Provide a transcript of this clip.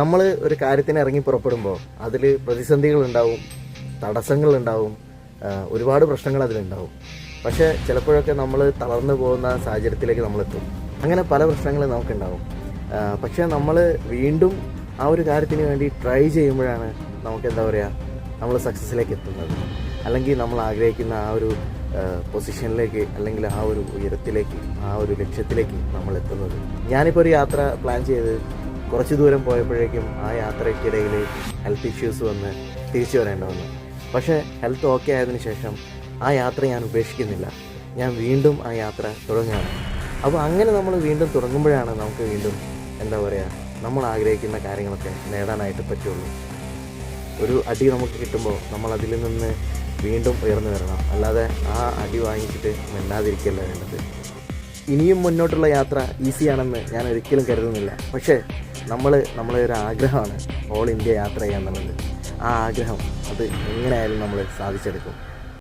നമ്മൾ ഒരു കാര്യത്തിന് ഇറങ്ങി പുറപ്പെടുമ്പോൾ അതിൽ തടസ്സങ്ങൾ ഉണ്ടാവും ഒരുപാട് പ്രശ്നങ്ങൾ അതിലുണ്ടാവും. പക്ഷേ ചിലപ്പോഴൊക്കെ നമ്മൾ തളർന്നു പോകുന്ന സാഹചര്യത്തിലേക്ക് നമ്മളെത്തും. അങ്ങനെ പല പ്രശ്നങ്ങളും നമുക്കുണ്ടാവും. പക്ഷേ നമ്മൾ വീണ്ടും ആ ഒരു കാര്യത്തിന് വേണ്ടി ട്രൈ ചെയ്യുമ്പോഴാണ് നമുക്ക് എന്താ പറയുക നമ്മൾ സക്സസ്സിലേക്ക് എത്തുന്നത്. അല്ലെങ്കിൽ നമ്മൾ ആഗ്രഹിക്കുന്ന ആ ഒരു പൊസിഷനിലേക്ക് അല്ലെങ്കിൽ ആ ഒരു ഉയരത്തിലേക്ക് ആ ഒരു ലക്ഷ്യത്തിലേക്ക് നമ്മൾ എത്തുന്നത് ഞാനിപ്പോൾ ഒരു യാത്ര പ്ലാൻ ചെയ്ത് കുറച്ച് ദൂരം പോയപ്പോഴേക്കും ആ യാത്രയ്ക്കിടയിൽ ഹെൽത്ത് ഇഷ്യൂസ് വന്ന് തിരിച്ചു വരേണ്ട വന്നു. പക്ഷേ ഹെൽത്ത് ഓക്കെ ആയതിനു ശേഷം ആ യാത്ര ഞാൻ ഉപേക്ഷിക്കുന്നില്ല. ഞാൻ വീണ്ടും ആ യാത്ര തുടങ്ങുകയാണ്. അപ്പോൾ അങ്ങനെ നമ്മൾ വീണ്ടും തുടങ്ങുമ്പോഴാണ് നമുക്ക് വീണ്ടും എന്താ പറയുക നമ്മൾ ആഗ്രഹിക്കുന്ന കാര്യങ്ങളൊക്കെ നേടാനായിട്ട് പറ്റുള്ളൂ. ഒരു അടി നമുക്ക് കിട്ടുമ്പോൾ നമ്മൾ അതിൽ നിന്ന് വീണ്ടും ഉയർന്നു വരണം. അല്ലാതെ ആ അടി വാങ്ങിച്ചിട്ട് മിണ്ടാതിരിക്കല്ല വേണ്ടത്. ഇനിയും മുന്നോട്ടുള്ള യാത്ര ഈസിയാണെന്ന് ഞാൻ ഒരിക്കലും കരുതുന്നില്ല. പക്ഷേ നമ്മൾ നമ്മളെ ഒരു ആഗ്രഹമാണ് ഓൾ ഇന്ത്യ യാത്ര ചെയ്യാന്നുള്ളത്. ആ ആഗ്രഹം അത് എങ്ങനെയായാലും നമ്മൾ സാധിച്ചെടുക്കും.